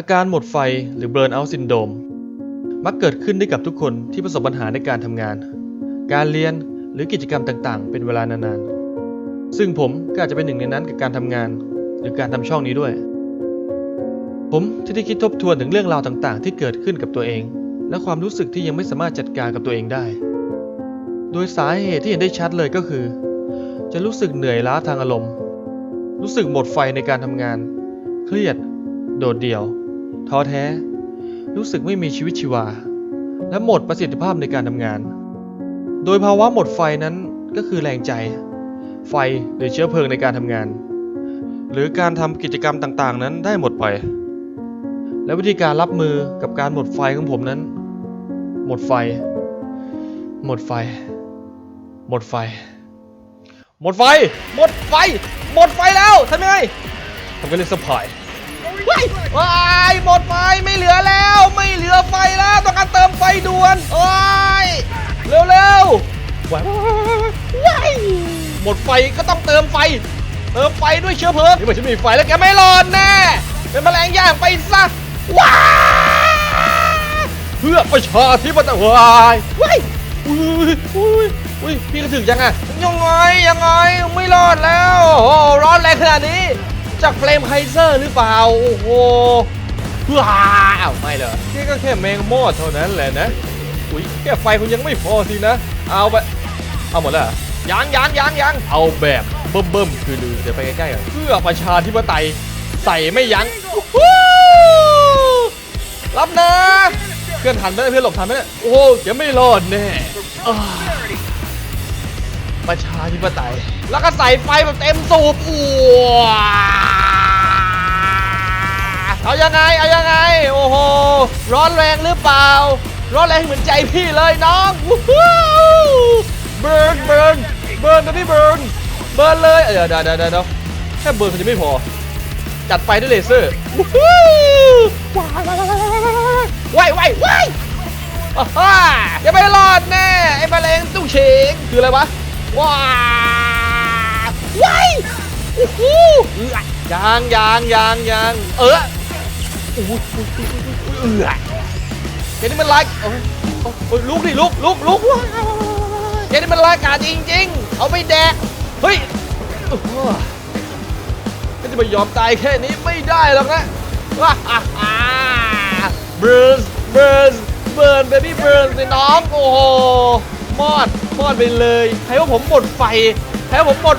อาการหมดไฟหรือ burn out syndrome มักเกิดขึ้นได้กับทุกคนที่ประสบปัญหาในการทำงาน การเรียนหรือกิจกรรมต่างๆ เป็นเวลานานๆ ซึ่งผมก็อาจจะเป็นหนึ่งในนั้นกับการทำงาน หรือการทำช่องนี้ด้วย ผมที่ได้คิดทบทวนถึงเรื่องราวต่างๆ ที่เกิดขึ้นกับตัวเอง และความรู้สึกที่ยังไม่สามารถจัดการกับตัวเองได้ โดยสาเหตุที่เห็นได้ชัดเลยก็คือ จะรู้สึกเหนื่อยล้าทางอารมณ์ รู้สึกหมดไฟในการทำงาน เครียด โดดเดี่ยว ท้อแท้ รู้สึกไม่มีชีวิตชีวา และหมดประสิทธิภาพในการทำงาน โดยภาวะหมดไฟนั้นก็คือแรงใจ ไฟหรือเชื้อเพลิงในการทำงาน หรือการทำกิจกรรมต่างๆ นั้นได้หมดไป และวิธีการรับมือกับการหมดไฟของผมนั้น หมดไฟ หมดไฟ หมดไฟ หมดไฟ หมดไฟ หมดไฟแล้วทำยังไงทำกันเลยสปาย ว้ายว้ายหมดไฟไม่เหลือแล้ว ไม่เหลือไฟแล้วต้องการเติมไฟด่วนโอ้ยเร็วเร็วๆว้ายว้ายหมดไฟก็ต้องเติมไฟ เติมไฟด้วยเชื้อเพลิงนี่มันจะมีไฟแล้วแกไม่รอดแน่เป็นแมลงย่างไปซะว้ายเพื่อประชาธิปไตยว้ายว้ายอุ้ยอุ้ยอุ้ยพี่ก็ถึงยังอะยังไงยังไงไม่รอดแล้วโอ้โหร้อนแรงขนาดนี้ จากเฟลมไคเซอร์หรือเปล่า โอ้โหว้าวไม่เลยนี่ก็แค่แมงมอดเท่านั้นแหละนะ อุ้ยแค่ไฟคงยังไม่พอสินะ เอาไป เอาหมดแล้วยังยังยังยังเอาแบบเบิ่มเบิ่มๆคือลือเดี๋ยวไปใกล้ๆกันเพื่อประชาธิปไตยใส่ไม่ยั้งรับนะ เพื่อนทันไหมเพื่อนหลบทันไหมโอ้โหจะไม่รอดแน่ ประชาธิปไตย แล้วก็ใส่ไฟแบบเต็มสูบอ้วเอายังไง เอายังไง โอ้โห ร้อนแรงหรือเปล่า ร้อนแรงเหมือนใจพี่เลยน้องวู้ฮู้เบิร์นเบิร์นเบิร์นนะพี่เบิร์นเบิร์นเลยเดี๋ยวเดี๋ยวเดี๋ยวเดี๋ยวแค่เบิร์นมันจะไม่พอ จัดไฟด้วยเลเซอร์วู้ฮู้ว้ายว้ายว้ายว้ายอย่าไม่รอดแน่ไอ้แมลงตู้เชงคืออะไรวะ ว้าวว้ายโอ้โหเอ่อยางยางยางยางเออโอ้โหเอื้อแกนี่มันร้ายโอ้ยโอ้ยลุกดิลุกลุกลุกว้าวแกนี่มันร้ายกาจจริงๆเอาไปแดกเฮ้ยก็จะไม่ยอมตายแค่นี้ไม่ได้หรอกนะว้าฮ่าฮ่าเบิร์นเบิร์นเบิร์นเบบี้เบิร์นสิน้องโอ้โห มอดมอดไปเลยให้ว่าผมหมดไฟให้ว่าผมหมด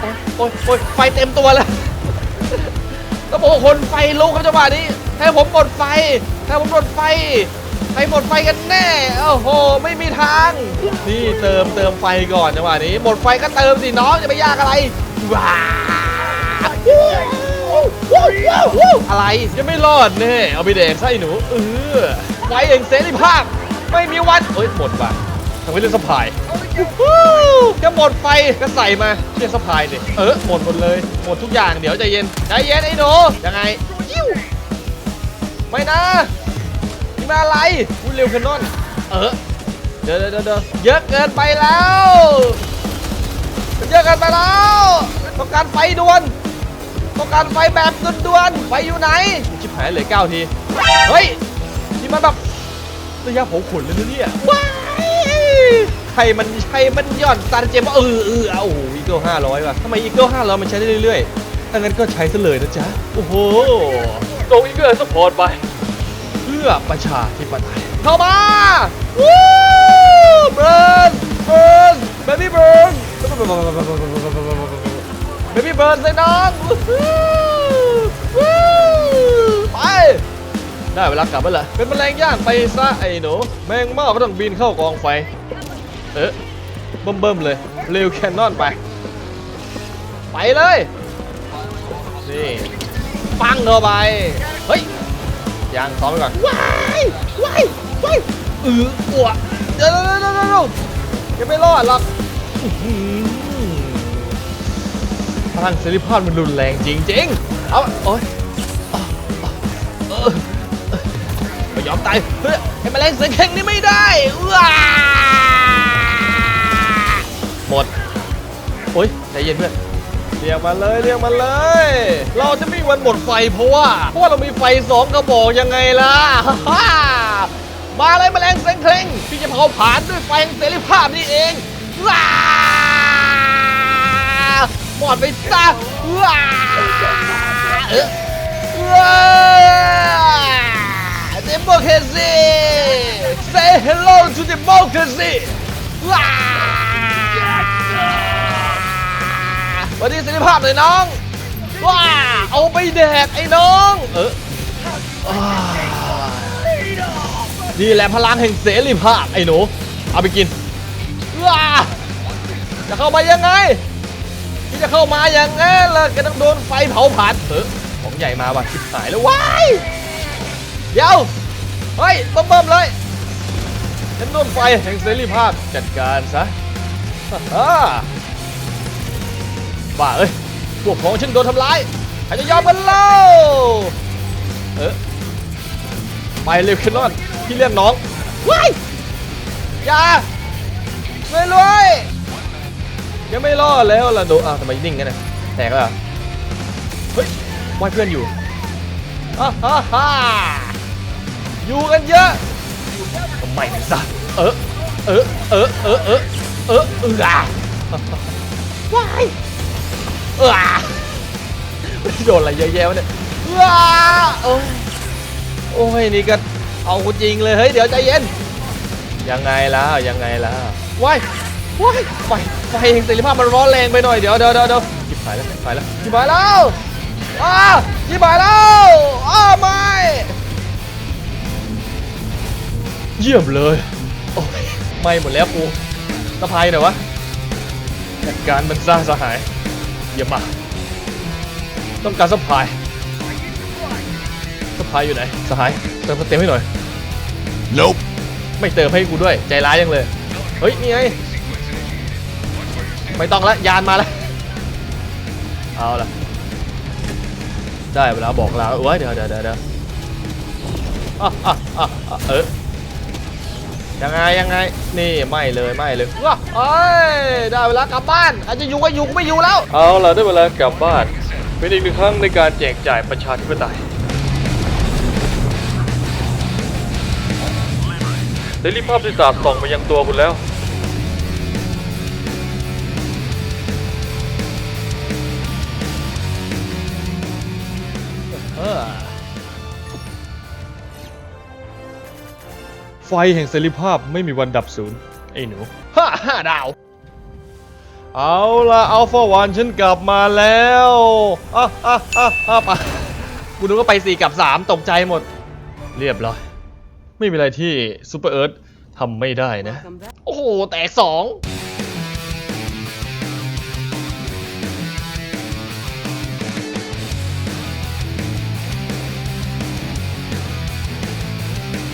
โอ้ยโอ้ยโอ้ยไฟเต็มตัวแล้วก็บอกว่าคนไฟลุกครับจังหวะนี้ให้ผมหมดไฟให้ผมหมดไฟให้หมดไฟกันแน่โอ้โหไม่มีทางนี่เติมเติมไฟก่อนจังหวะนี้ หมดไฟก็เติมสิน้องจะไปยากอะไรว้าอะไรจะไม่รอดแน่เอาไปแดกไส้หนูเออไฟเองเสรีภาพไม่มีวันเอ้ยหมดว่ะ ไมเรื่องสะพายจะหมดไฟก็ใส่มาเชื่อสะพายดิเออหมดหมดเลยหมดทุกอย่างเดี๋ยวใจเย็นใจเย็นไอ้หนูยังไงยิ้วไม่นะนี่มาอะไรพูดเร็วแคนนอนเออเดี๋ยวเดี๋ยวเดี๋ยวเยอะเกินไปแล้วเยอะเกินไปแล้วต้องการไฟด่วนต้องการไฟแบบด่วนๆไฟอยู่ไหนชิบหายเหลือเก้าทีเฮ้ยนี่มันแบบระยะเผาขนเลยนะเนี่ยว้าย ใครมันใครมันหย่อนซาร์เจมว่าเออเออเอาโอ้โหอีเกิลห้าร้อยว่ะทำไมอีเกิลห้าร้อยมันใช้ได้เรื่อยๆถ้างั้นก็ใช้ซะเลยนะจ๊ะ โอ้โหโกอีเกิลสปอร์ตไป เพื่อประชาธิปไตยเข้ามาวู้เบิร์นเบิร์นเบบี้เบิร์นเบบี้เบิร์นเลยน้องวู้ฮู้วู้ไปได้เวลากลับแล้วล่ะเป็นแมลงย่างไปซะไอ้หนูแมงเม่าก็ต้องบินเข้ากองไฟ เอ๊ะเบิ่มเบิ่มๆเลย เร็วแคนนอนไป ไปเลย นี่ปังเข้าไป เฮ้ยยางซ้อมไปก่อน ว้ายว้ายว้ายอืออ้วกเดี๋ยวเดี๋ยวเดี๋ยวเดี๋ยวยังไม่รอดหรอกอื้อหือพลังเสรีภาพมันรุนแรงจริงๆ เอาโอ๊ยเออไม่ยอมตายเฮ้ยไอ้แมลงเสือเข่งนี่ไม่ได้ว้า หมดโอ้ยใจเย็นเพื่อนเรียกมาเลยเรียกมาเลย เราจะไม่มีวันหมดไฟเพราะว่าเพราะว่าเรามีไฟสองกระบอกยังไงล่ะฮ่ามาเลยแมลงเซ็งเคร่งที่จะเผาผลาญด้วยไฟแห่งเสรีภาพนี่เองว้าหมดไปซะว้าเออว้า democracy say hello to democracy ว้า วันนี้เสรีภาพเลยน้อง ว้า เอาไปแดกไอ้น้อง เออนี่แหละพลังแห่งเสรีภาพไอ้หนู เอาไปกินว้าจะเข้ามายังไง ที่จะเข้ามาอย่างงั้นล่ะก็ต้องโดนไฟเผาผลาญเออของใหญ่มาว่ะชิบหายแล้วว้ายเดี๋ยว เฮ้ยเบิ่มๆเลยฉันโดนไฟแห่งเสรีภาพจัดการซะฮ่า บ้าเอ้ย พวกของฉันโดนทำร้ายใครจะยอมกันเล่าเออไปเร็วขึ้นนอนที่เรียกน้องว้ายอย่าช่วยด้วยยังไม่รอดแล้วล่ะโดอะทำไมนิ่งกันนะแตกแล้วเฮ้ยว่ายเพื่อนอยู่ฮ่าฮ่าฮ่าอยู่กันเยอะทำไมถึงซะเออเออเออเออเออเออเอออะว้าย เออโดนอะไรเยอะแยะวะเนี่ยว้าโอ้ยโอ้ยนี่ก็เอากูจริงเลยเฮ้ยเดี๋ยวใจเย็นยังไงล่ะยังไงล่ะว้ายว้ายไฟไฟแห่งเสรีภาพมันร้อนแรงไปหน่อยเดี๋ยวเดี๋ยวเดี๋ยวเดี๋ยวจิบหายแล้วจิบหายแล้วจิบหายแล้วอ้าจิบหายแล้วอ้าไม่เยี่ยมเลยโอ้ยไม่หมดแล้วกูสะพายหน่อยวะจัดการมันซะสหาย ยี่ยมมากต้องการสะพายสะพายอยู่ไหนสหายเติมสเต็มให้หน่อย Nope. ไม่เติมให้กูด้วย ใจร้ายยังเลย เฮ้ย นี่ไง ไม่ต้องละ ยานมาละ เอาละได้เวลาบอกลาเอ้ยเดี๋ยวเดี๋ยวเดี๋ยวเดี๋ยวอะอะอะอะเออ ยังไงยังไง นี่ไม่เลยไม่เลยว้าเอ้ยได้เวลากลับบ้านอาจจะอยู่ก็อยู่ก็ไม่อยู่แล้ว เอาล่ะได้เวลากลับบ้าน เป็นอีกหนึ่งครั้งในการแจกจ่ายประชาธิปไตยเสรีภาพที่สาดส่องมายังตัวคุณแล้ว ไฟแห่งเสรีภาพไม่มีวันดับศูนย์ไอ้หนูห้าห้าดาว เอาละอัลฟาวันฉันกลับมาแล้วอะอะอะอะไปะกูนึกว่าไปสี่กับสามตกใจหมด เรียบร้อย ไม่มีอะไรที่ซูเปอร์เอิร์ธทำไม่ได้นะ โอ้โห แตกสอง